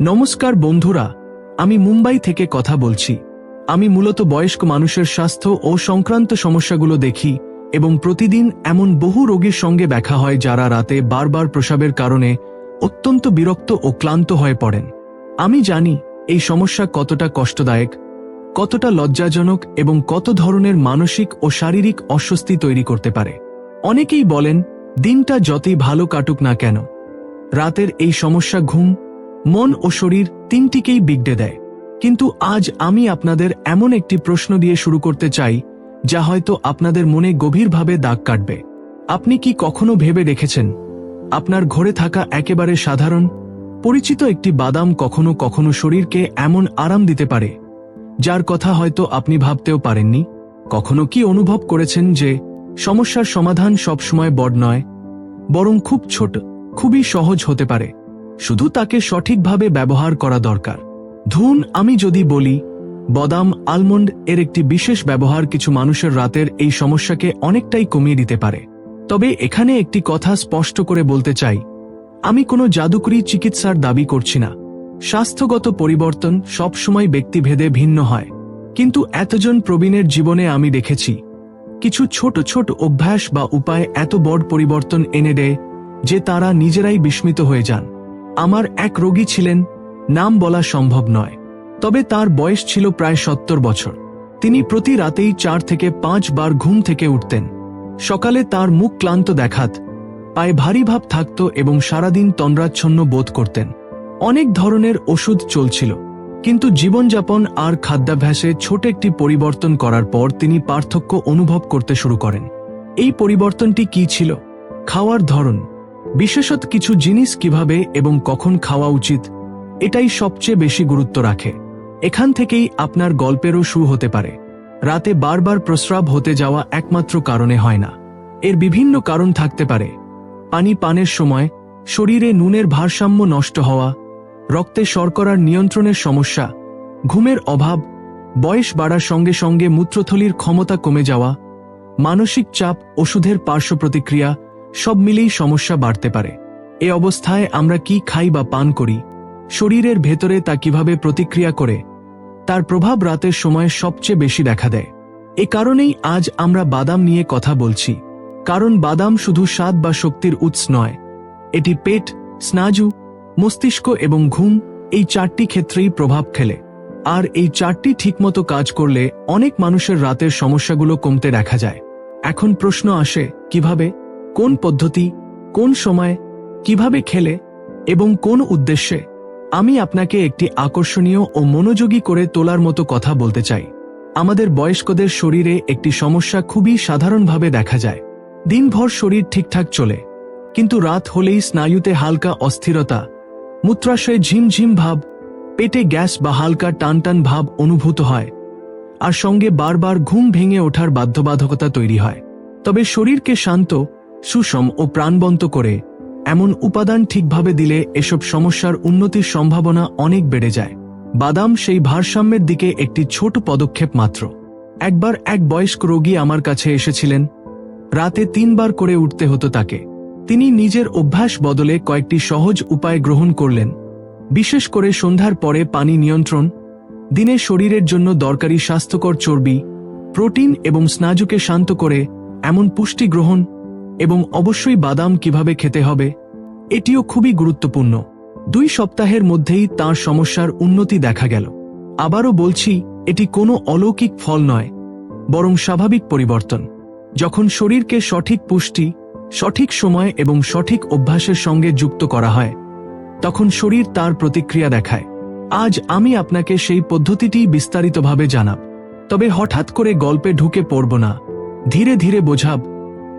নমস্কার বন্ধুরা, আমি মুম্বাই থেকে কথা বলছি। আমি মূলত বয়স্ক মানুষের স্বাস্থ্য ও সংক্রান্ত সমস্যাগুলো দেখি এবং প্রতিদিন এমন বহু রোগীর সঙ্গে দেখা হয় যারা রাতে বারবার প্রসাবের কারণে অত্যন্ত বিরক্ত ও ক্লান্ত হয়ে পড়েন। আমি জানি এই সমস্যা কতটা কষ্টদায়ক, কতটা লজ্জাজনক এবং কত ধরনের মানসিক ও শারীরিক অস্বস্তি তৈরি করতে পারে। অনেকেই বলেন, দিনটা যতই ভালো কাটুক না কেন, রাতের এই সমস্যা ঘুম মন ও শরীর তিনটিকেই বিগড়ে দেয়। কিন্তু আজ আমি আপনাদের এমন একটি প্রশ্ন দিয়ে শুরু করতে চাই, যা হয়তো আপনাদের মনে গভীরভাবে দাগ কাটবে। আপনি কি কখনো ভেবে দেখেছেন, আপনার ঘরে থাকা একেবারে সাধারণ, পরিচিত একটি বাদাম কখনো কখনো শরীরকে এমন আরাম দিতে পারে, যার কথা হয়তো আপনি ভাবতেও পারেননি? কখনো কি অনুভব করেছেন যে সমস্যার সমাধান সবসময় বড় নয়, বরং খুব ছোট, খুবই সহজ হতে পারে? শুধু তাকে সঠিকভাবে ব্যবহার করা দরকার। ধুন, আমি যদি বলি, বদাম, আলমন্ড এর একটি বিশেষ ব্যবহার কিছু মানুষের রাতের এই সমস্যাকে অনেকটাই কমিয়ে দিতে পারে। তবে এখানে একটি কথা স্পষ্ট করে বলতে চাই। আমি কোনো জাদুকরি চিকিৎসার দাবি করছি না। স্বাস্থ্যগত পরিবর্তন সবসময় ব্যক্তিভেদে ভিন্ন হয়। কিন্তু এতজন প্রবীণের জীবনে আমি দেখেছি, কিছু ছোট ছোট অভ্যাস বা উপায় এত বড় পরিবর্তন এনে দেয় যে তারা নিজেরাই বিস্মিত হয়ে যান। আমার এক রোগী ছিলেন, নাম বলা সম্ভব নয়, তবে তার বয়স ছিল প্রায় সত্তর বছর। তিনি প্রতি রাতেই চার থেকে পাঁচ বার ঘুম থেকে উঠতেন। সকালে তার মুখ ক্লান্ত দেখাত, পায়ে ভারী ভাব থাকত এবং সারাদিন তন্দ্রাচ্ছন্ন বোধ করতেন। অনেক ধরনের ওষুধ চলছিল, কিন্তু জীবনযাপন আর খাদ্যাভ্যাসে ছোট একটি পরিবর্তন করার পর তিনি পার্থক্য অনুভব করতে শুরু করেন। এই পরিবর্তনটি কি ছিল? খাওয়ার ধরন। বিশেষত কিছু জিনিস কীভাবে এবং কখন খাওয়া উচিত, এটাই সবচেয়ে বেশি গুরুত্ব রাখে। এখান থেকেই আপনার গল্পেরও শুরু হতে পারে। রাতে বারবার প্রস্রাব হতে যাওয়া একমাত্র কারণে হয় না। এর বিভিন্ন কারণ থাকতে পারে। পানি পানের সময়, শরীরে নুনের ভারসাম্য নষ্ট হওয়া, রক্তে শর্করার নিয়ন্ত্রণের সমস্যা, ঘুমের অভাব, বয়স বাড়ার সঙ্গে সঙ্গে মূত্রথলির ক্ষমতা কমে যাওয়া, মানসিক চাপ, ওষুধের পার্শ্ব প্রতিক্রিয়া সব মিলেই সমস্যা বাড়তে পারে। এ অবস্থায় আমরা কি খাই বা পান করি, শরীরের ভেতরে তা কীভাবে প্রতিক্রিয়া করে, তার প্রভাব রাতের সময় সবচেয়ে বেশি দেখা দেয়। এ কারণেই আজ আমরা বাদাম নিয়ে কথা বলছি, কারণ বাদাম শুধু স্বাদ বা শক্তির উৎস নয়, এটি পেট স্নাজু মস্তিষ্ক এবং ঘুম এই চারটি ক্ষেত্রেই প্রভাব খেলে আর এই চারটি ঠিকমতো কাজ করলে অনেক মানুষের রাতের সমস্যাগুলো কমতে দেখা যায়। এখন প্রশ্ন আসে, কীভাবে? কোন পদ্ধতি, কোন সময়, কীভাবে খেলে এবং কোন উদ্দেশ্যে, আমি আপনাকে একটি আকর্ষণীয় ও মনোযোগী করে তোলার মতো কথা বলতে চাই। আমাদের বয়স্কদের শরীরে একটি সমস্যা খুবই সাধারণভাবে দেখা যায়। দিনভর শরীর ঠিকঠাক চলে, কিন্তু রাত হলেই স্নায়ুতে হালকা অস্থিরতা, মূত্রাশয়ে ঝিমঝিম ভাব, পেটে গ্যাস বা হালকা টানটান ভাব অনুভূত হয়, আর সঙ্গে বারবার ঘুম ভেঙে ওঠার বাধ্যবাধকতা তৈরি হয়। তবে শরীরকে শান্ত সুষম ও প্রাণবন্ত করে, এমন উপাদান ঠিকভাবে দিলে এসব সমস্যার উন্নতির সম্ভাবনা অনেক বেড়ে যায়। বাদাম সেই ভারসাম্যের দিকে একটি ছোট পদক্ষেপ মাত্র। একবার এক বয়স্ক রোগী আমার কাছে এসেছিলেন। রাতে তিনবার করে উঠতে হতো তাকে। তিনি নিজের অভ্যাস বদলে কয়েকটি সহজ উপায় গ্রহণ করলেন। বিশেষ করে সন্ধ্যার পরে পানি নিয়ন্ত্রণ, দিনে শরীরের জন্য দরকারি স্বাস্থ্যকর চর্বি, প্রোটিন এবং স্নাজুকে শান্ত করে, এমন পুষ্টি গ্রহণ এবং অবশ্যই বাদাম কীভাবে খেতে হবে, এটিও খুবই গুরুত্বপূর্ণ। দুই সপ্তাহের মধ্যেই তার সমস্যার উন্নতি দেখা গেল। আবারও বলছি, এটি কোনো অলৌকিক ফল নয়, বরং স্বাভাবিক পরিবর্তন। যখন শরীরকে সঠিক পুষ্টি, সঠিক সময় এবং সঠিক অভ্যাসের সঙ্গে যুক্ত করা হয়, তখন শরীর তার প্রতিক্রিয়া দেখায়। আজ আমি আপনাকে সেই পদ্ধতিটি বিস্তারিতভাবে জানাব, তবে হঠাৎ করে গল্পে ঢুকে পড়ব না। ধীরে ধীরে বোঝাব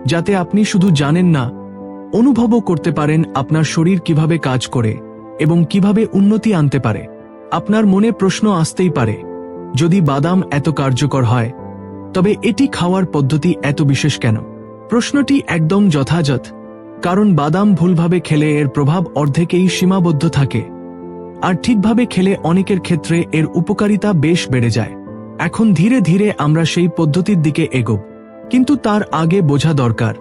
যাতে আপনি শুধু জানেন না, অনুভবও করতে পারেন আপনার শরীর কীভাবে কাজ করে এবং কীভাবে উন্নতি আনতে পারে। আপনার মনে প্রশ্ন আসতেই পারে, যদি বাদাম এত কার্যকর হয়, তবে এটি খাওয়ার পদ্ধতি এত বিশেষ কেন? প্রশ্নটি একদম যথাযথ, কারণ বাদাম ভুলভাবে খেলে এর প্রভাব অর্ধেকেই সীমাবদ্ধ থাকে, আর ঠিকভাবে খেলে অনেকের ক্ষেত্রে এর উপকারিতা বেশ বেড়ে যায়। এখন ধীরে ধীরে আমরা সেই পদ্ধতির দিকে এগোব। কিন্তু তার আগে বোঝা দরকার,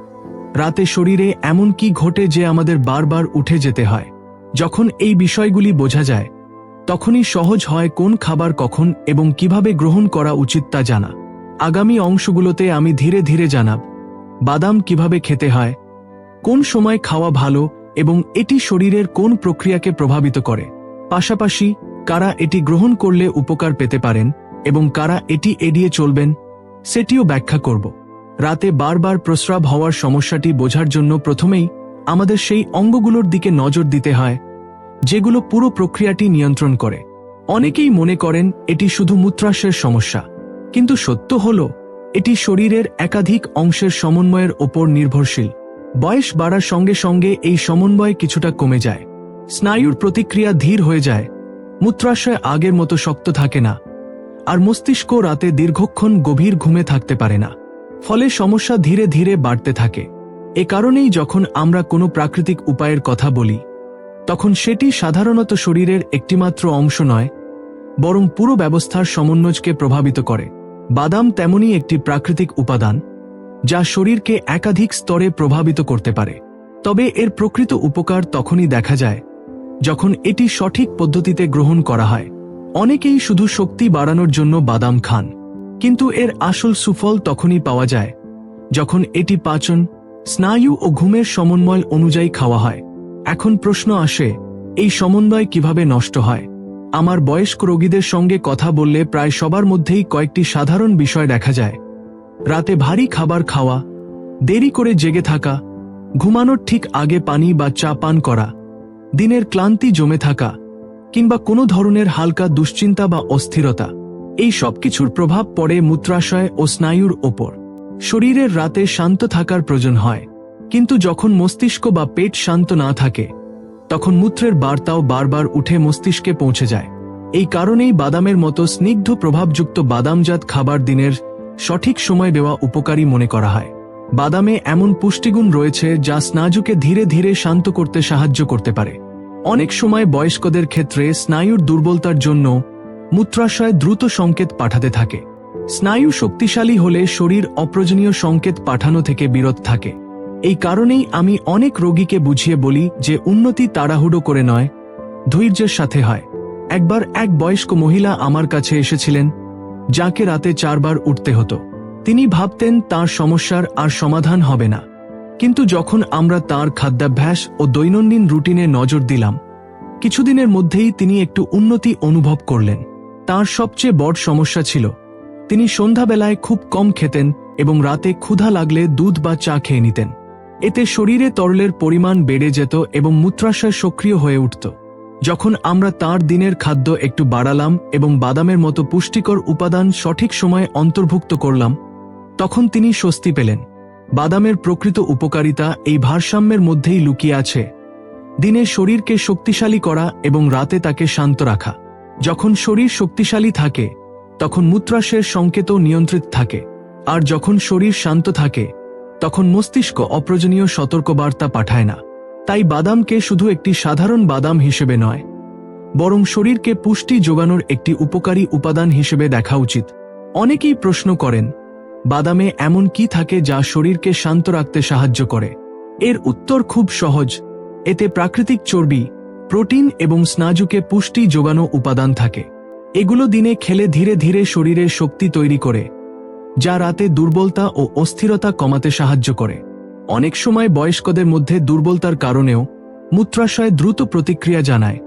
রাতে শরীরে এমন কি ঘটে যে আমাদের বারবার উঠে যেতে হয়। যখন এই বিষয়গুলি বোঝা যায়, তখনই সহজ হয় কোন খাবার কখন এবং কীভাবে গ্রহণ করা উচিত তা জানা। আগামী অংশগুলোতে আমি ধীরে ধীরে জানাব, বাদাম কীভাবে খেতে হয়, কোন সময় খাওয়া ভালো এবং এটি শরীরের কোন প্রক্রিয়াকে প্রভাবিত করে। পাশাপাশি, কারা এটি গ্রহণ করলে উপকার পেতে পারেন এবং কারা এটি এড়িয়ে চলবেন, সেটিও ব্যাখ্যা করব। রাতে বারবার প্রস্রাব হওয়ার সমস্যাটি বোঝার জন্য প্রথমেই আমাদের সেই অঙ্গগুলোর দিকে নজর দিতে হয়, যেগুলো পুরো প্রক্রিয়াটি নিয়ন্ত্রণ করে। অনেকেই মনে করেন এটি শুধু মূত্রাশয়ের সমস্যা, কিন্তু সত্য হল, এটি শরীরের একাধিক অংশের সমন্বয়ের ওপর নির্ভরশীল। বয়স বাড়ার সঙ্গে সঙ্গে এই সমন্বয় কিছুটা কমে যায়। স্নায়ুর প্রতিক্রিয়া ধীর হয়ে যায়, মূত্রাশয় আগের মতো শক্ত থাকে না, আর মস্তিষ্ক রাতে দীর্ঘক্ষণ গভীর ঘুমে থাকতে পারে না। ফলে সমস্যা ধীরে ধীরে বাড়তে থাকে। এ কারণেই যখন আমরা কোনো প্রাকৃতিক উপায়ের কথা বলি, তখন সেটি সাধারণত শরীরের একটিমাত্র অংশ নয়, বরং পুরো ব্যবস্থার সমন্বয়কে প্রভাবিত করে। বাদাম তেমনই একটি প্রাকৃতিক উপাদান, যা শরীরকে একাধিক স্তরে প্রভাবিত করতে পারে। তবে এর প্রকৃত উপকার তখনই দেখা যায়, যখন এটি সঠিক পদ্ধতিতে গ্রহণ করা হয়। অনেকেই শুধু শক্তি বাড়ানোর জন্য বাদাম খান। কিন্তু এর আসল সুফল তখনই পাওয়া যায়, যখন এটি পাচন, স্নায়ু ও ঘুমের সমন্বয় অনুযায়ী খাওয়া হয়। এখন প্রশ্ন আসে, এই সমন্বয় কীভাবে নষ্ট হয়? আমার বয়স্ক রোগীদের সঙ্গে কথা বললে প্রায় সবার মধ্যেই কয়েকটি সাধারণ বিষয় দেখা যায়। রাতে ভারী খাবার খাওয়া, দেরি করে জেগে থাকা, ঘুমানোর ঠিক আগে পানি বা চা পান করা, দিনের ক্লান্তি জমে থাকা, কিংবা কোনো ধরনের হালকা দুশ্চিন্তা বা অস্থিরতা। এই সব কিছুর প্রভাব পড়ে মূত্রাশয় ও স্নায়ুর ওপর। শরীরের রাতে শান্ত থাকার প্রয়োজন হয়। কিন্তু যখন মস্তিষ্ক বা পেট শান্ত না থাকে, তখন মূত্রের বার্তাও বারবার উঠে মস্তিষ্কে পৌঁছে যায়। এই কারণেই বাদামের মতো স্নিগ্ধ প্রভাবযুক্ত বাদামজাত খাবার দিনের সঠিক সময় দেওয়া উপকারী মনে করা হয়। বাদামে এমন পুষ্টিগুণ রয়েছে যা স্নায়ুকে ধীরে ধীরে শান্ত করতে সাহায্য করতে পারে। অনেক সময় বয়স্কদের ক্ষেত্রে স্নায়ুর দুর্বলতার জন্য মূত্রাশয় দ্রুত সংকেত পাঠাতে থাকে। স্নায়ু শক্তিশালী হলে শরীর অপ্রয়োজনীয় সংকেত পাঠানো থেকে বিরত থাকে। এই কারণেই আমি অনেক রোগীকে বুঝিয়ে বলি যে উন্নতি তাড়াহুড়ো করে নয়, ধৈর্যের সাথে হয়। একবার এক বয়স্ক মহিলা আমার কাছে এসেছিলেন, যাকে রাতে চারবার উঠতে হতো। তিনি ভাবতেন তার সমস্যার আর সমাধান হবে না। কিন্তু যখন আমরা তার খাদ্যাভ্যাস ও দৈনন্দিন রুটিনে নজর দিলাম, কিছুদিনের মধ্যেই তিনি একটু উন্নতি অনুভব করলেন। তার সবচেয়ে বড় সমস্যা ছিল, তিনি সন্ধ্যাবেলায় খুব কম খেতেন এবং রাতে ক্ষুধা লাগলে দুধ বা চা খেয়ে নিতেন। এতে শরীরে তরলের পরিমাণ বেড়ে যেত এবং মূত্রাশয় সক্রিয় হয়ে উঠত। যখন আমরা তার দিনের খাদ্য একটু বাড়ালাম এবং বাদামের মতো পুষ্টিকর উপাদান সঠিক সময়ে অন্তর্ভুক্ত করলাম, তখন তিনি স্বস্তি পেলেন। বাদামের প্রকৃত উপকারিতা এই ভারসাম্যের মধ্যেই লুকিয়ে আছে। দিনে শরীরকে শক্তিশালী করা এবং রাতে তাকে শান্ত রাখা। যখন শরীর শক্তিশালী থাকে, তখন মূত্রাশয়ের সংকেতও নিয়ন্ত্রিত থাকে। আর যখন শরীর শান্ত থাকে, তখন মস্তিষ্ক অপ্রয়োজনীয় সতর্কবার্তা পাঠায় না। তাই বাদামকে শুধু একটি সাধারণ বাদাম হিসেবে নয়, বরং শরীরকে পুষ্টি যোগানোর একটি উপকারী উপাদান হিসেবে দেখা উচিত। অনেকেই প্রশ্ন করেন, বাদামে এমন কি থাকে যা শরীরকে শান্ত রাখতে সাহায্য করে? এর উত্তর খুব সহজ, এতে প্রাকৃতিক চর্বি প্রোটিন এবং স্নাজুকে পুষ্টি যোগানো উপাদান থাকে। এগুলো দিনে খেলে ধীরে ধীরে শরীরের শক্তি তৈরি করে, যা রাতে দুর্বলতা ও অস্থিরতা কমাতে সাহায্য করে। অনেক সময় বয়স্কদের মধ্যে দুর্বলতার কারণেও মূত্রাশয় দ্রুত প্রতিক্রিয়া জানায়,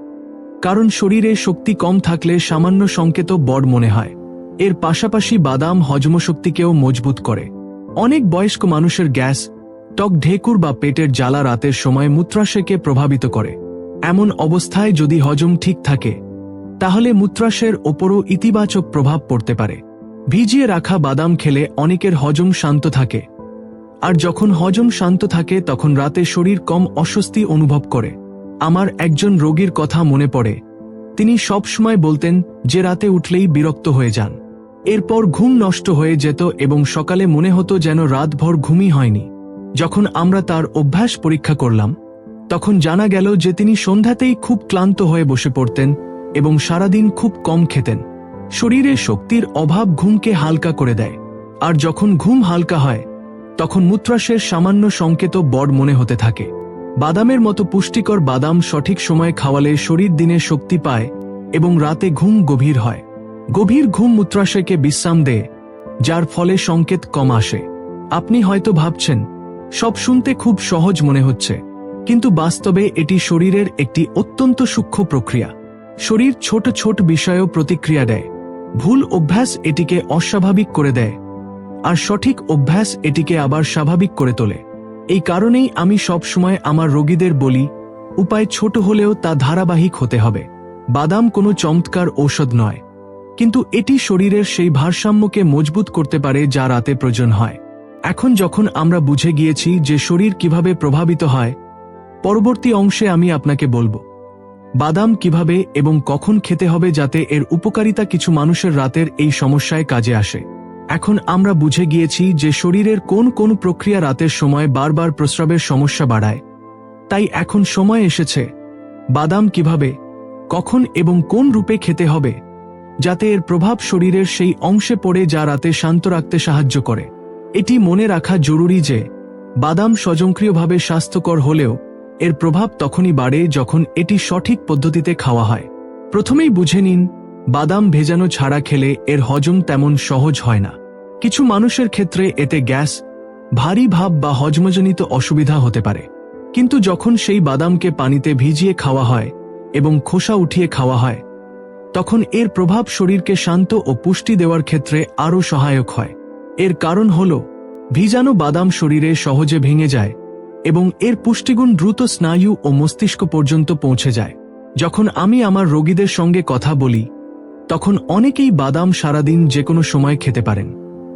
কারণ শরীরে শক্তি কম থাকলে সামান্য সংকেত বড় মনে হয়। এর পাশাপাশি বাদাম হজমশক্তিকেও মজবুত করে। অনেক বয়স্ক মানুষের গ্যাস টক ঢেকুর বা পেটের জ্বালা রাতের সময় মূত্রাশয়কে প্রভাবিত করে। এমন অবস্থায় যদি হজম ঠিক থাকে, তাহলে মূত্রাশয়ের ওপরও ইতিবাচক প্রভাব পড়তে পারে। ভিজিয়ে রাখা বাদাম খেলে অনেকের হজম শান্ত থাকে। আর যখন হজম শান্ত থাকে, তখন রাতে শরীর কম অস্বস্তি অনুভব করে। আমার একজন রোগীর কথা মনে পড়ে। তিনি সব সময় বলতেন, যে রাতে উঠলেই বিরক্ত হয়ে যান। এরপর ঘুম নষ্ট হয়ে যেত এবং সকালে মনে হতো যেন রাতভর ঘুমই হয়নি। যখন আমরা তার অভ্যাস পরীক্ষা করলাম তখন জানা গেল যে তিনি সন্ধ্যাতেই খুব ক্লান্ত হয়ে বসে পড়তেন এবং সারাদিন খুব কম খেতেন। শরীরে শক্তির অভাব ঘুমকে হালকা করে দেয়। আর যখন ঘুম হালকা হয়, তখন মূত্রাশয়ের সামান্য সংকেত বড় মনে হতে থাকে। বাদামের মতো পুষ্টিকর বাদাম সঠিক সময়ে খাওয়ালে শরীর দিনে শক্তি পায় এবং রাতে ঘুম গভীর হয়। গভীর ঘুম মূত্রাশয়কে বিশ্রাম দেয়, যার ফলে সংকেত কম আসে। আপনি হয়তো ভাবছেন, সব শুনতে খুব সহজ মনে হচ্ছে। কিন্তু বাস্তবে এটি শরীরের একটি অত্যন্ত সূক্ষ্ম প্রক্রিয়া। শরীর ছোট ছোট বিষয়েও প্রতিক্রিয়া দেয়। ভুল অভ্যাস এটিকে অস্বাভাবিক করে দেয়। আর সঠিক অভ্যাস এটিকে আবার স্বাভাবিক করে তোলে। এই কারণেই আমি সব সময় আমার রোগীদের বলি, উপায় ছোট হলেও তা ধারাবাহিক হতে হবে। বাদাম কোনো চমৎকার ঔষধ নয়। কিন্তু এটি শরীরের সেই ভারসাম্যকে মজবুত করতে পারে যা রাতে প্রয়োজন হয়। এখন যখন আমরা বুঝে গিয়েছি যে শরীর কীভাবে প্রভাবিত হয় পরবর্তী অংশে আমি আপনাকে বলব, বাদাম কীভাবে এবং কখন খেতে হবে যাতে এর উপকারিতা কিছু মানুষের রাতের এই সমস্যায় কাজে আসে। এখন আমরা বুঝে গিয়েছি যে শরীরের কোন কোন প্রক্রিয়া রাতের সময় বারবার প্রস্রাবের সমস্যা বাড়ায়। তাই এখন সময় এসেছে, বাদাম কীভাবে, কখন এবং কোন রূপে খেতে হবে, যাতে এর প্রভাব শরীরের সেই অংশে পড়ে যা রাতে শান্ত রাখতে সাহায্য করে। এটি মনে রাখা জরুরি যে, বাদাম স্বয়ংক্রিয়ভাবে স্বাস্থ্যকর হলেও এর প্রভাব তখনই বাড়ে যখন এটি সঠিক পদ্ধতিতে খাওয়া হয়। প্রথমেই বুঝে নিন, বাদাম ভেজানো ছাড়া খেলে এর হজম তেমন সহজ হয় না। কিছু মানুষের ক্ষেত্রে এতে গ্যাস, ভারী ভাব বা হজমজনিত অসুবিধা হতে পারে। কিন্তু যখন সেই বাদামকে পানিতে ভিজিয়ে খাওয়া হয় এবং খোসা উঠিয়ে খাওয়া হয়, তখন এর প্রভাব শরীরকে শান্ত ও পুষ্টি দেওয়ার ক্ষেত্রে আরও সহায়ক হয়। এর কারণ হল, ভিজানো বাদাম শরীরে সহজে ভেঙে যায় এবং এর পুষ্টিগুণ দ্রুত স্নায়ু ও মস্তিষ্ক পর্যন্ত পৌঁছে যায়। যখন আমি আমার রোগীদের সঙ্গে কথা বলি, তখন অনেকেই বাদাম সারাদিন যে কোনো সময় খেতে পারেন।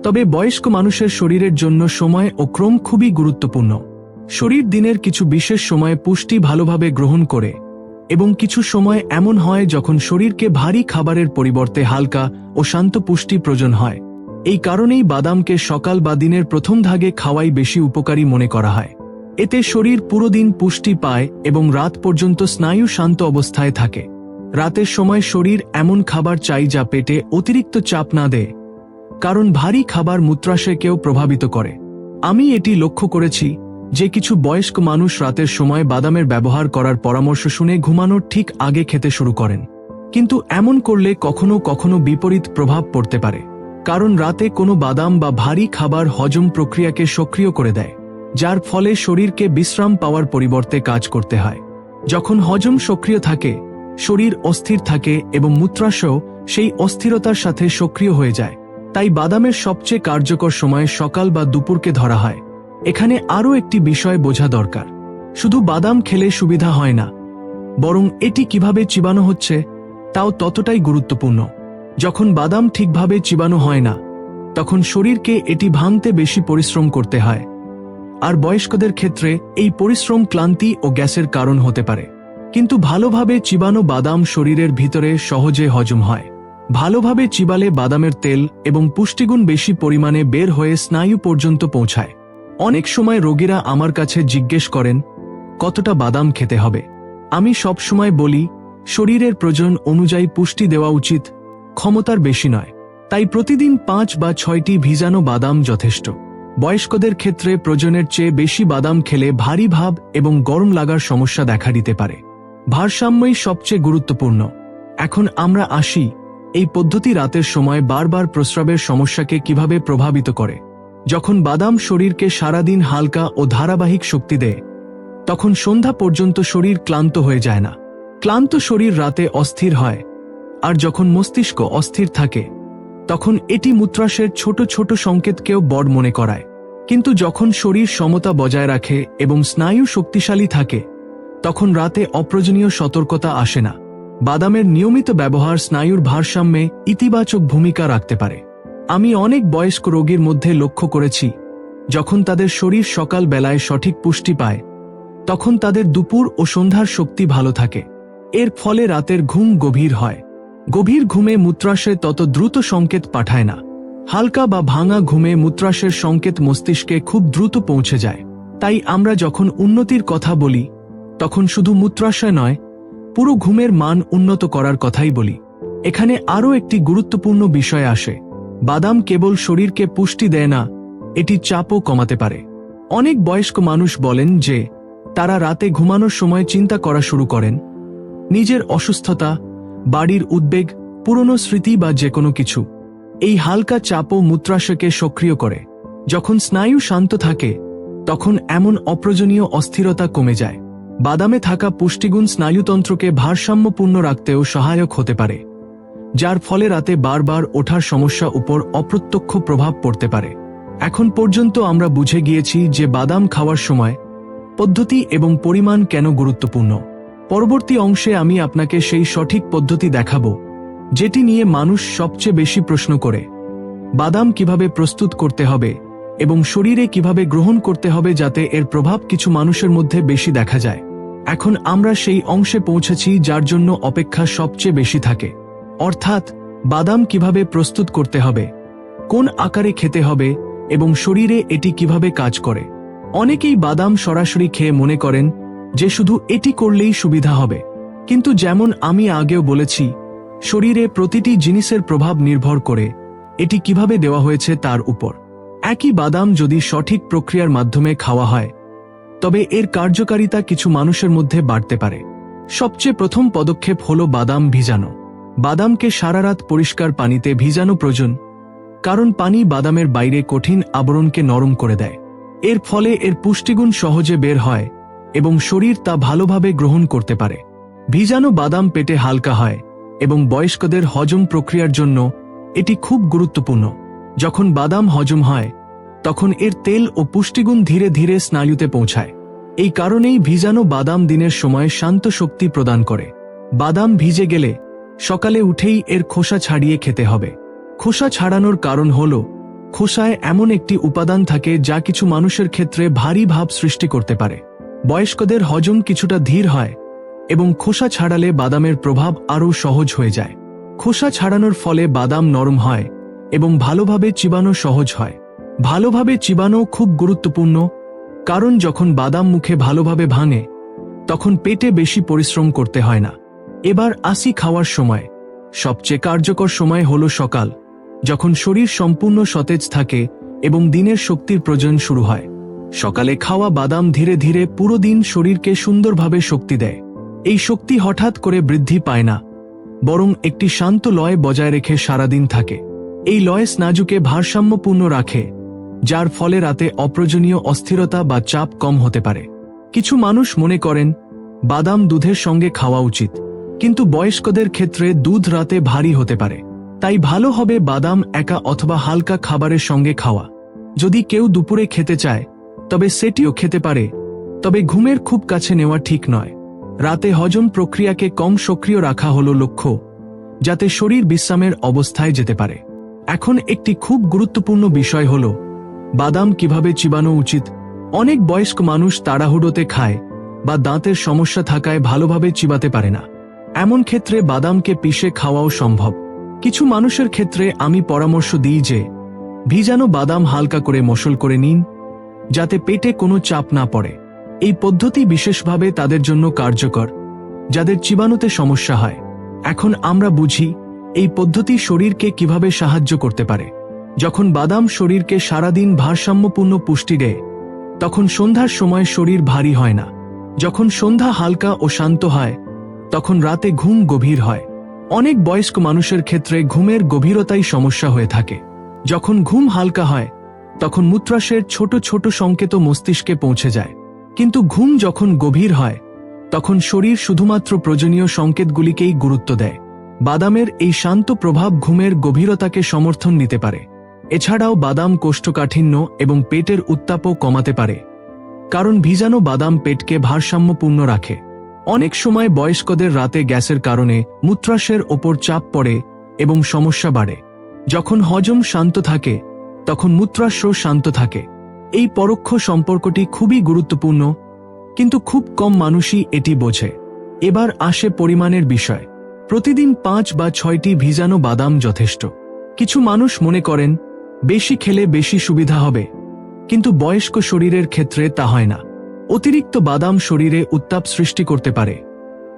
তবে বয়স্ক মানুষের শরীরের জন্য সময় ও ক্রম খুবই গুরুত্বপূর্ণ। শরীর দিনের কিছু বিশেষ সময়ে পুষ্টি ভালোভাবে গ্রহণ করে এবং কিছু সময় এমন হয় যখন শরীরকে ভারী খাবারের পরিবর্তে হালকা ও শান্ত পুষ্টি প্রয়োজন হয়। এই কারণেই বাদামকে সকাল বা দিনের প্রথম ভাগে খাওয়াই বেশি উপকারী মনে করা হয়। এতে শরীর পুরো দিন পুষ্টি পায় এবং রাত পর্যন্ত স্নায়ু শান্ত অবস্থায় থাকে। রাতের সময় শরীর এমন খাবার চাই যা পেটে অতিরিক্ত চাপ না দেয়, কারণ ভারী খাবার মূত্রাশয়কেও প্রভাবিত করে। আমি এটি লক্ষ্য করেছি যে কিছু বয়স্ক মানুষ রাতের সময় বাদামের ব্যবহার করার পরামর্শ শুনে ঘুমানোর ঠিক আগে খেতে শুরু করেন। কিন্তু এমন করলে কখনো কখনো বিপরীত প্রভাব পড়তে পারে, কারণ রাতে কোনো বাদাম বা ভারী খাবার হজম প্রক্রিয়াকে সক্রিয় করে দেয়। যার ফলে শরীরকে বিশ্রাম পাওয়ার পরিবর্তে কাজ করতে হয়। যখন হজম সক্রিয় থাকে, শরীর অস্থির থাকে এবং মূত্রাশয় সেই অস্থিরতার সাথে সক্রিয় হয়ে যায়। তাই বাদামের সবচেয়ে কার্যকর সময় সকাল বা দুপুরকে ধরা হয়। এখানে আরও একটি বিষয় বোঝা দরকার। শুধু বাদাম খেলে সুবিধা হয় না, বরং এটি কীভাবে চিবানো হচ্ছে, তাও ততটাই গুরুত্বপূর্ণ। যখন বাদাম ঠিকভাবে চিবানো হয় না, তখন শরীরকে এটি ভাঙতে বেশি পরিশ্রম করতে হয়। আর বয়স্কদের ক্ষেত্রে এই পরিশ্রম ক্লান্তি ও গ্যাসের কারণ হতে পারে। কিন্তু ভালোভাবে চিবানো বাদাম শরীরের ভিতরে সহজে হজম হয়। ভালোভাবে চিবালে বাদামের তেল এবং পুষ্টিগুণ বেশি পরিমাণে বের হয়ে স্নায়ু পর্যন্ত পৌঁছায়। অনেক সময় রোগীরা আমার কাছে জিজ্ঞেস করেন, কতটা বাদাম খেতে হবে? আমি সব সময় বলি, শরীরের প্রয়োজন অনুযায়ী পুষ্টি দেওয়া উচিত, ক্ষমতার বেশি নয়। তাই প্রতিদিন পাঁচ বা ছয়টি ভিজানো বাদাম যথেষ্ট। বয়স্কদের ক্ষেত্রে প্রয়োজনের চেয়ে বেশি বাদাম খেলে ভারী ভাব এবং গরম লাগার সমস্যা দেখা দিতে পারে। ভারসাম্যই সবচেয়ে গুরুত্বপূর্ণ। এখন আমরা আসি এই পদ্ধতি রাতের সময় বারবার প্রস্রাবের সমস্যাকে কীভাবে প্রভাবিত করে। যখন বাদাম শরীরকে সারাদিন হালকা ও ধারাবাহিক শক্তি দেয়, তখন সন্ধ্যা পর্যন্ত শরীর ক্লান্ত হয়ে যায় না। ক্লান্ত শরীর রাতে অস্থির হয়, আর যখন মস্তিষ্ক অস্থির থাকে, তখন এটি মূত্রাশের ছোট ছোট সংকেতকেও বড় মনে করায়। কিন্তু যখন শরীর সমতা বজায় রাখে এবং স্নায়ু শক্তিশালী থাকে, তখন রাতে অপ্রয়োজনীয় সতর্কতা আসে না। বাদামের নিয়মিত ব্যবহার স্নায়ুর ভারসাম্যে ইতিবাচক ভূমিকা রাখতে পারে। আমি অনেক বয়স্ক রোগীর মধ্যে লক্ষ্য করেছি, যখন তাদের শরীর সকাল বেলায় সঠিক পুষ্টি পায়, তখন তাদের দুপুর ও সন্ধ্যার শক্তি ভালো থাকে। এর ফলে রাতের ঘুম গভীর হয়। গভীর ঘুমে মূত্রাশয় তত দ্রুত সংকেত পাঠায় না। হালকা বা ভাঙা ঘুমে মূত্রাশের সংকেত মস্তিষ্কে খুব দ্রুত পৌঁছে যায়। তাই আমরা যখন উন্নতির কথা বলি, তখন শুধু মূত্রাশয় নয়, পুরো ঘুমের মান উন্নত করার কথাই বলি। এখানে আরও একটি গুরুত্বপূর্ণ বিষয় আসে। বাদাম কেবল শরীরকে পুষ্টি দেয় না, এটি চাপও কমাতে পারে। অনেক বয়স্ক মানুষ বলেন যে, তারা রাতে ঘুমানোর সময় চিন্তা করা শুরু করেন। নিজের অসুস্থতা, বাড়ির উদ্বেগ, পুরনো স্মৃতি বা যে কোনো কিছু। এই হালকা চাপও মূত্রাশয়কে সক্রিয় করে। যখন স্নায়ু শান্ত থাকে, তখন এমন অপ্রয়োজনীয় অস্থিরতা কমে যায়। বাদামে থাকা পুষ্টিগুণ স্নায়ুতন্ত্রকে ভারসাম্যপূর্ণ রাখতেও সহায়ক হতে পারে, যার ফলে রাতে বারবার ওঠার সমস্যা উপর অপ্রত্যক্ষ প্রভাব পড়তে পারে। এখন পর্যন্ত আমরা বুঝে গিয়েছি যে বাদাম খাওয়ার সময় পদ্ধতি এবং পরিমাণ কেন গুরুত্বপূর্ণ। পরবর্তী অংশে আমি আপনাকে সেই সঠিক পদ্ধতি দেখাবো। যেটি নিয়ে মানুষ সবচেয়ে বেশি প্রশ্ন করে। বাদাম কীভাবে প্রস্তুত করতে হবে এবং শরীরে কীভাবে গ্রহণ করতে হবে যাতে এর প্রভাব কিছু মানুষের মধ্যে বেশি দেখা যায়। এখন আমরা সেই অংশে পৌঁছেছি যার জন্য অপেক্ষা সবচেয়ে বেশি থাকে। অর্থাৎ, বাদাম কীভাবে প্রস্তুত করতে হবে, কোন আকারে খেতে হবে এবং শরীরে এটি কীভাবে কাজ করে। অনেকেই বাদাম সরাসরি খেয়ে মনে করেন যে শুধু এটি করলেই সুবিধা হবে। কিন্তু যেমন আমি আগেও বলেছি শরীরে প্রতিটি জিনিসের প্রভাব নির্ভর করে এটি কীভাবে দেওয়া হয়েছে তার উপর। একই বাদাম যদি সঠিক প্রক্রিয়ার মাধ্যমে খাওয়া হয়, তবে এর কার্যকারিতা কিছু মানুষের মধ্যে বাড়তে পারে। সবচেয়ে প্রথম পদক্ষেপ হল বাদাম ভিজানো। বাদামকে সারা রাত পরিষ্কার পানিতে ভিজানো প্রয়োজন, কারণ পানি বাদামের বাইরে কঠিন আবরণকে নরম করে দেয়। এর ফলে এর পুষ্টিগুণ সহজে বের হয় এবং শরীর তা ভালোভাবে গ্রহণ করতে পারে। ভিজানো বাদাম পেটে হালকা হয় এবং বয়স্কদের হজম প্রক্রিয়ার জন্য এটি খুব গুরুত্বপূর্ণ। যখন বাদাম হজম হয়, তখন এর তেল ও পুষ্টিগুণ ধীরে ধীরে স্নায়ুতে পৌঁছায়। এই কারণেই ভিজানো বাদাম দিনের সময় শান্ত শক্তি প্রদান করে। বাদাম ভিজে গেলে সকালে উঠেই এর খোসা ছাড়িয়ে খেতে হবে। খোসা ছাড়ানোর কারণ হল, খোসায় এমন একটি উপাদান থাকে যা কিছু মানুষের ক্ষেত্রে ভারী ভাব সৃষ্টি করতে পারে। বয়স্কদের হজম কিছুটা ধীর হয় এবং খোসা ছাড়ালে বাদামের প্রভাব আরও সহজ হয়ে যায়। খোসা ছাড়ানোর ফলে বাদাম নরম হয় এবং ভালোভাবে চিবানো সহজ হয়। ভালোভাবে চিবানো খুব গুরুত্বপূর্ণ, কারণ যখন বাদাম মুখে ভালোভাবে ভাঙে, তখন পেটে বেশি পরিশ্রম করতে হয় না। এবার আসি খাওয়ার সময়। সবচেয়ে কার্যকর সময় হল সকাল, যখন শরীর সম্পূর্ণ সতেজ থাকে এবং দিনের শক্তির প্রয়োজন শুরু হয়। সকালে খাওয়া বাদাম ধীরে ধীরে পুরো দিন শরীরকে সুন্দরভাবে শক্তি দেয়। এই শক্তি হঠাৎ করে বৃদ্ধি পায় না, বরং একটি শান্ত লয় বজায় রেখে সারাদিন থাকে। এই লয় স্নাজুকে ভারসাম্যপূর্ণ রাখে, যার ফলে রাতে অপ্রয়োজনীয় অস্থিরতা বা চাপ কম হতে পারে। কিছু মানুষ মনে করেন, বাদাম দুধের সঙ্গে খাওয়া উচিত, কিন্তু বয়স্কদের ক্ষেত্রে দুধ রাতে ভারী হতে পারে। তাই ভালো হবে বাদাম একা অথবা হালকা খাবারের সঙ্গে খাওয়া। যদি কেউ দুপুরে খেতে চায়, তবে সেটিও খেতে পারে, তবে ঘুমের খুব কাছে নেওয়া ঠিক নয়। রাতে হজম প্রক্রিয়াকে কম সক্রিয় রাখা হল লক্ষ্য, যাতে শরীর বিশ্রামের অবস্থায় যেতে পারে। এখন একটি খুব গুরুত্বপূর্ণ বিষয় হল, বাদাম কীভাবে চিবানো উচিত? অনেক বয়স্ক মানুষ তাড়াহুড়োতে খায় বা দাঁতের সমস্যা থাকায় ভালোভাবে চিবাতে পারে না। এমন ক্ষেত্রে বাদামকে পিষে খাওয়াও সম্ভব। কিছু মানুষের ক্ষেত্রে আমি পরামর্শ দিই যে, ভিজানো বাদাম হালকা করে মশল করে নিন, যাতে পেটে কোনো চাপ না পড়ে। এই পদ্ধতি বিশেষভাবে তাদের জন্য কার্যকর, যাদের চিবানোতে সমস্যা হয়। এখন আমরা বুঝি, এই পদ্ধতি শরীরকে কীভাবে সাহায্য করতে পারে। যখন বাদাম শরীরকে সারাদিন ভারসাম্যপূর্ণ পুষ্টি দেয়, তখন সন্ধ্যার সময় শরীর ভারী হয় না। যখন সন্ধ্যা হালকা ও শান্ত হয়, তখন রাতে ঘুম গভীর হয়। অনেক বয়স্ক মানুষের ক্ষেত্রে ঘুমের গভীরতাই সমস্যা হয়ে থাকে। যখন ঘুম হালকা হয়, তখন মূত্রাশয়ের ছোট ছোট সংকেত মস্তিষ্কে পৌঁছে যায়। কিন্তু ঘুম যখন গভীর হয়, তখন শরীর শুধুমাত্র প্রয়োজনীয় সংকেতগুলিকেই গুরুত্ব দেয়। বাদামের এই শান্ত প্রভাব ঘুমের গভীরতাকে সমর্থন নিতে পারে। এছাড়াও বাদাম কোষ্ঠকাঠিন্য এবং পেটের উত্তাপও কমাতে পারে। কারণ ভিজানো বাদাম পেটকে ভারসাম্যপূর্ণ রাখে। অনেক সময় বয়স্কদের রাতে গ্যাসের কারণে মূত্রাশয়ের ওপর চাপ পড়ে এবং সমস্যা বাড়ে। যখন হজম শান্ত থাকে, তখন মূত্রাশ্র শান্ত থাকে। এই পরোক্ষ সম্পর্কটি খুবই গুরুত্বপূর্ণ, কিন্তু খুব কম মানুষই এটি বোঝে। এবার আসে পরিমাণের বিষয়। প্রতিদিন পাঁচ বা ছয়টি ভিজানো বাদাম যথেষ্ট। কিছু মানুষ মনে করেন, বেশি খেলে বেশি সুবিধা হবে, কিন্তু বয়স্ক শরীরের ক্ষেত্রে তা হয় না। অতিরিক্ত বাদাম শরীরে উত্তাপ সৃষ্টি করতে পারে,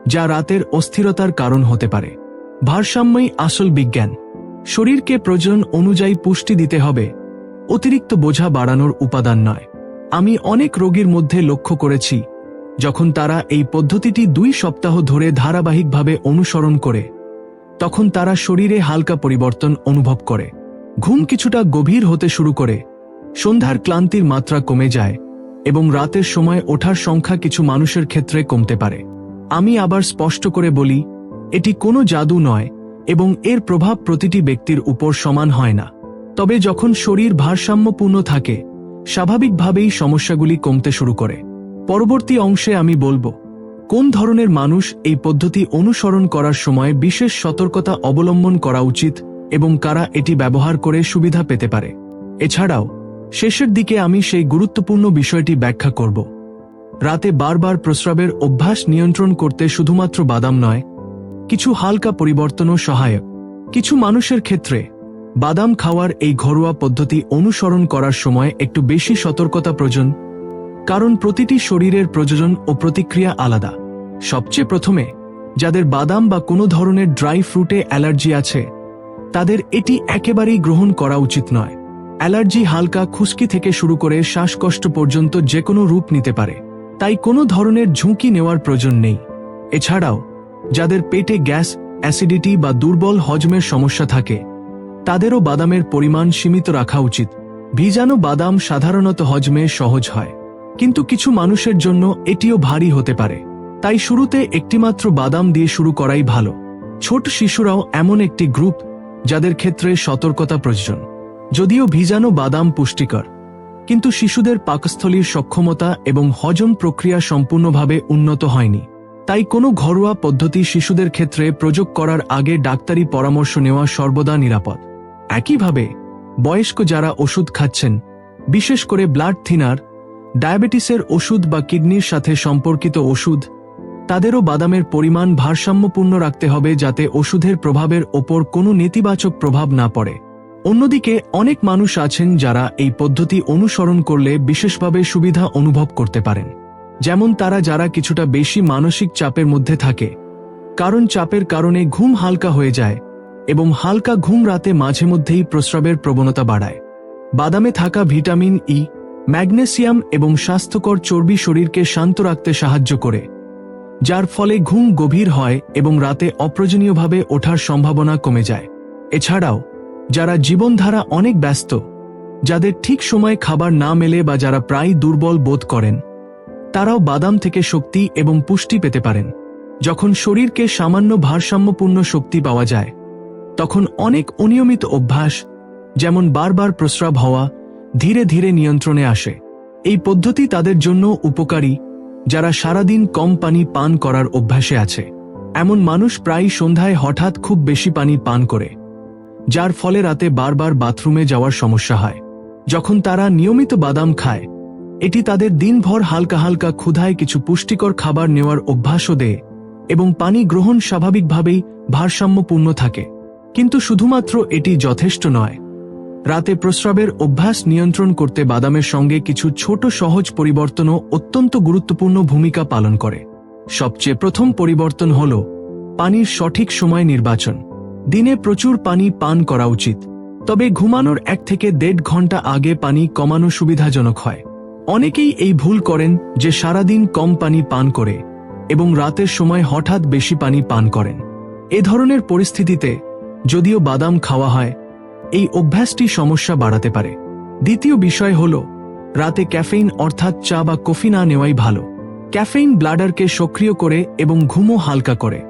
যা রাতের অস্থিরতার কারণ হতে পারে। ভারসাম্যই আসল বিজ্ঞান। শরীরকে প্রয়োজন অনুযায়ী পুষ্টি দিতে হবে অতিরিক্ত বোঝা বাড়ানোর উপাদান নয়। আমি অনেক রোগীর মধ্যে লক্ষ্য করেছি, যখন তারা এই পদ্ধতিটি দুই সপ্তাহ ধরে ধারাবাহিকভাবে অনুসরণ করে, তখন তারা শরীরে হালকা পরিবর্তন অনুভব করে। ঘুম কিছুটা গভীর হতে শুরু করে, সন্ধ্যার ক্লান্তির মাত্রা কমে যায়, এবং রাতের সময় ওঠার সংখ্যা কিছু মানুষের ক্ষেত্রে কমতে পারে। আমি আবার স্পষ্ট করে বলি, এটি কোনো জাদু নয়, এবং এর প্রভাব প্রতিটি ব্যক্তির উপর সমান হয় না। তবে যখন শরীর ভারসাম্যপূর্ণ থাকে, স্বাভাবিকভাবেই সমস্যাগুলি কমতে শুরু করে। পরবর্তী অংশে আমি বলব, কোন ধরনের মানুষ এই পদ্ধতি অনুসরণ করার সময় বিশেষ সতর্কতা অবলম্বন করা উচিত এবং কারা এটি ব্যবহার করে সুবিধা পেতে পারে? এছাড়াও, শেষের দিকে আমি সেই গুরুত্বপূর্ণ বিষয়টি ব্যাখ্যা করব। রাতে বারবার প্রস্রাবের অভ্যাস নিয়ন্ত্রণ করতে শুধুমাত্র বাদাম নয়, কিছু হালকা পরিবর্তনও সহায়ক। কিছু মানুষের ক্ষেত্রে বাদাম খাওয়ার এই ঘরোয়া পদ্ধতি অনুসরণ করার সময় একটু বেশি সতর্কতা প্রয়োজন, কারণ প্রতিটি শরীরের প্রযোজন ও প্রতিক্রিয়া আলাদা। সবচেয়ে প্রথমে, যাদের বাদাম বা কোনো ধরনের ড্রাই ফ্রুটে অ্যালার্জি আছে, তাদের এটি একেবারেই গ্রহণ করা উচিত নয়। অ্যালার্জি হালকা খুশকি থেকে শুরু করে শ্বাসকষ্ট পর্যন্ত যে কোনো রূপ নিতে পারে, তাই কোনো ধরনের ঝুঁকি নেওয়ার প্রয়োজন নেই। এছাড়াও, যাদের পেটে গ্যাস, অ্যাসিডিটি বা দুর্বল হজমের সমস্যা থাকে তাদেরও বাদামের পরিমাণ সীমিত রাখা উচিত। ভিজানো বাদাম সাধারণত হজমে সহজ হয়। কিন্তু কিছু মানুষের জন্য এটিও ভারী হতে পারে। তাই শুরুতে একটিমাত্র বাদাম দিয়ে শুরু করাই ভালো। ছোট শিশুরাও এমন একটি গ্রুপ যাদের ক্ষেত্রে সতর্কতা প্রয়োজন। যদিও ভিজানো বাদাম পুষ্টিকর। কিন্তু শিশুদের পাকস্থলীর সক্ষমতা এবং হজম প্রক্রিয়া সম্পূর্ণভাবে উন্নত হয়নি। তাই কোনো ঘরোয়া পদ্ধতি শিশুদের ক্ষেত্রে প্রয়োগ করার আগে ডাক্তারি পরামর্শ নেওয়া সর্বদা নিরাপদ। একইভাবে বয়স্ক যারা ওষুধ খাচ্ছেন, বিশেষ করে ব্লাড থিনার, ডায়াবেটিসের ওষুধ বা কিডনির সাথে সম্পর্কিত ওষুধ, তাদেরও বাদামের পরিমাণ ভারসাম্যপূর্ণ রাখতে হবে যাতে ওষুধের প্রভাবের ওপর কোনো নেতিবাচক প্রভাব না পড়ে। অন্যদিকে অনেক মানুষ আছেন যারা এই পদ্ধতি অনুসরণ করলে বিশেষভাবে সুবিধা অনুভব করতে পারেন। যেমন তারা যারা কিছুটা বেশি মানসিক চাপের মধ্যে থাকে, কারণ চাপের কারণে ঘুম হালকা হয়ে যায় এবং হালকা ঘুম রাতে মাঝে মধ্যেই প্রস্রাবের প্রবণতা বাড়ায়। বাদামে থাকা ভিটামিন ই ম্যাগনেসিয়াম এবং স্বাস্থ্যকর চর্বি শরীরকে শান্ত রাখতে সাহায্য করে, যার ফলে ঘুম গভীর হয় এবং রাতে অপ্রয়োজনীয়ভাবে ওঠার সম্ভাবনা কমে যায়। এছাড়াও, যারা জীবনধারা অনেক ব্যস্ত, যাদের ঠিক সময়ে খাবার না মেলে বা যারা প্রায় দুর্বল বোধ করেন, তারাও বাদাম থেকে শক্তি এবং পুষ্টি পেতে পারেন, যখন শরীরকে সামান্য ভারসাম্যপূর্ণ শক্তি পাওয়া যায়। তখন অনেক অনিয়মিত অভ্যাস, যেমন বারবার প্রস্রাব হওয়া, ধীরে ধীরে নিয়ন্ত্রণে আসে। এই পদ্ধতি তাদের জন্য উপকারী, যারা সারাদিন কম পানি পান করার অভ্যাসে আছে। এমন মানুষ প্রায় সন্ধ্যায় হঠাৎ খুব বেশি পানি পান করে, যার ফলে রাতে বারবার বাথরুমে যাওয়ার সমস্যা হয়। যখন তারা নিয়মিত বাদাম খায়, এটি তাদের দিনভর হালকা হালকা ক্ষুধায় কিছু পুষ্টিকর খাবার নেওয়ার অভ্যাসও দেয় এবং পানি গ্রহণ স্বাভাবিকভাবেই ভারসাম্যপূর্ণ থাকে। কিন্তু শুধুমাত্র এটি যথেষ্ট নয়। রাতে প্রস্রাবের অভ্যাস নিয়ন্ত্রণ করতে বাদামের সঙ্গে কিছু ছোট সহজ পরিবর্তনও অত্যন্ত গুরুত্বপূর্ণ ভূমিকা পালন করে। সবচেয়ে প্রথম পরিবর্তন হল পানির সঠিক সময় নির্বাচন। দিনে প্রচুর পানি পান করা উচিত, তবে ঘুমানোর এক থেকে দেড় ঘণ্টা আগে পানি কমানো সুবিধাজনক হয়। অনেকেই এই ভুল করেন যে সারাদিন কম পানি পান করে এবং রাতের সময় হঠাৎ বেশি পানি পান করেন। এ ধরনের পরিস্থিতিতে যদিও বাদাম খাওয়া হয়, এই অভ্যাসটি সমস্যা বাড়াতে পারে। দ্বিতীয় বিষয় হল, রাতে ক্যাফেইন অর্থাৎ চা বা কফি না নেওয়াই ভালো। ক্যাফেইন ব্লাডারকে সক্রিয় করে এবং ঘুমও হালকা করে।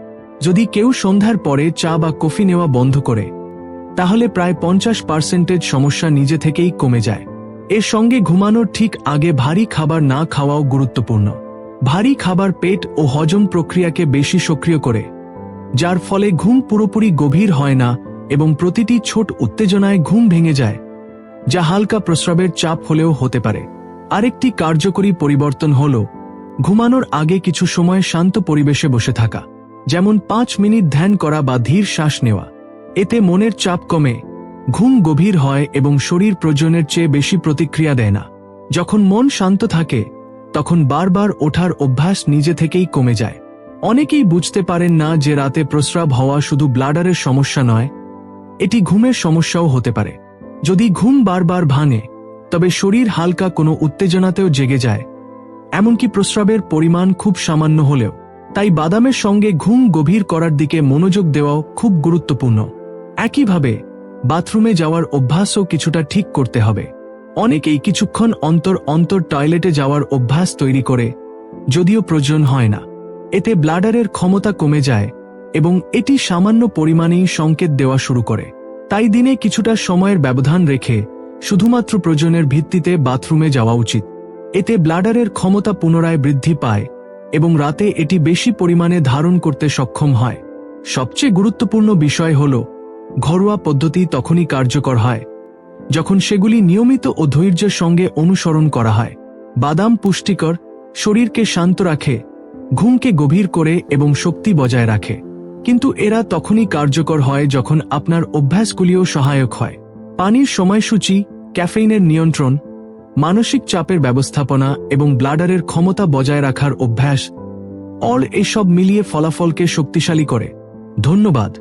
যদি কেউ সন্ধ্যার পরে চা বা কফি নেওয়া বন্ধ করে, তাহলে প্রায় পঞ্চাশ পার্সেন্টেজ সমস্যা নিজে থেকেই কমে যায়। এর সঙ্গে ঘুমানোর ঠিক আগে ভারী খাবার না খাওয়াও গুরুত্বপূর্ণ। ভারী খাবার পেট ও হজম প্রক্রিয়াকে বেশি সক্রিয় করে যার ফলে ঘুম পুরোপুরি গভীর হয় না এবং প্রতিটি ছোট উত্তেজনায় ঘুম ভেঙে যায়, যা হালকা প্রস্রাবের চাপ হলেও হতে পারে। আরেকটি কার্যকরী পরিবর্তন হল, ঘুমানোর আগে কিছু সময় শান্ত পরিবেশে বসে থাকা, যেমন পাঁচ মিনিট ধ্যান করা বা ধীর শ্বাস নেওয়া। এতে মনের চাপ কমে, ঘুম গভীর হয় এবং শরীর প্রয়োজনের চেয়ে বেশি প্রতিক্রিয়া দেয় না। যখন মন শান্ত থাকে, তখন বারবার ওঠার অভ্যাস নিজে থেকেই কমে যায়। অনেকেই বুঝতে পারেন না যে রাতে প্রস্রাব হওয়া শুধু ব্লাডারের সমস্যা নয়, এটি ঘুমের সমস্যাও হতে পারে। যদি ঘুম বারবার ভাঙে, তবে শরীর হালকা কোনো উত্তেজনাতেও জেগে যায়। এমনকি প্রস্রাবের পরিমাণ খুব সামান্য হলেও, তাই বাদামের সঙ্গে ঘুম গভীর করার দিকে মনোযোগ দেওয়াও খুব গুরুত্বপূর্ণ। একইভাবে, বাথরুমে যাওয়ার অভ্যাসও কিছুটা ঠিক করতে হবে। অনেকেই কিছুক্ষণ অন্তর অন্তর টয়লেটে যাওয়ার অভ্যাস তৈরি করে, যদিও প্রয়োজন হয় না। এতে ব্লাডারের ক্ষমতা কমে যায় এবং এটি সামান্য পরিমাণেই সংকেত দেওয়া শুরু করে। তাই দিনে কিছুটা সময়ের ব্যবধান রেখে শুধুমাত্র প্রয়োজনের ভিত্তিতে বাথরুমে যাওয়া উচিত। এতে ব্লাডারের ক্ষমতা পুনরায় বৃদ্ধি পায় এবং রাতে এটি বেশি পরিমাণে ধারণ করতে সক্ষম হয়। সবচেয়ে গুরুত্বপূর্ণ বিষয় হল, ঘরোয়া পদ্ধতি তখনই কার্যকর হয়, যখন সেগুলি নিয়মিত ও ধৈর্যের সঙ্গে অনুসরণ করা হয়। বাদাম পুষ্টিকর, শরীরকে শান্ত রাখে ঘুমকে গভীর করে এবং শক্তি বজায় রাখে। কিন্তু এরা তখনই কার্যকর হয় যখন আপনার অভ্যাসগুলিও সহায়ক হয়। পানির সময়সূচি, ক্যাফেইনের নিয়ন্ত্রণ, মানসিক চাপের ব্যবস্থাপনা এবং ব্লাডারের ক্ষমতা বজায় রাখার অভ্যাস অল এসব মিলিয়ে ফলাফলকে শক্তিশালী করে। ধন্যবাদ।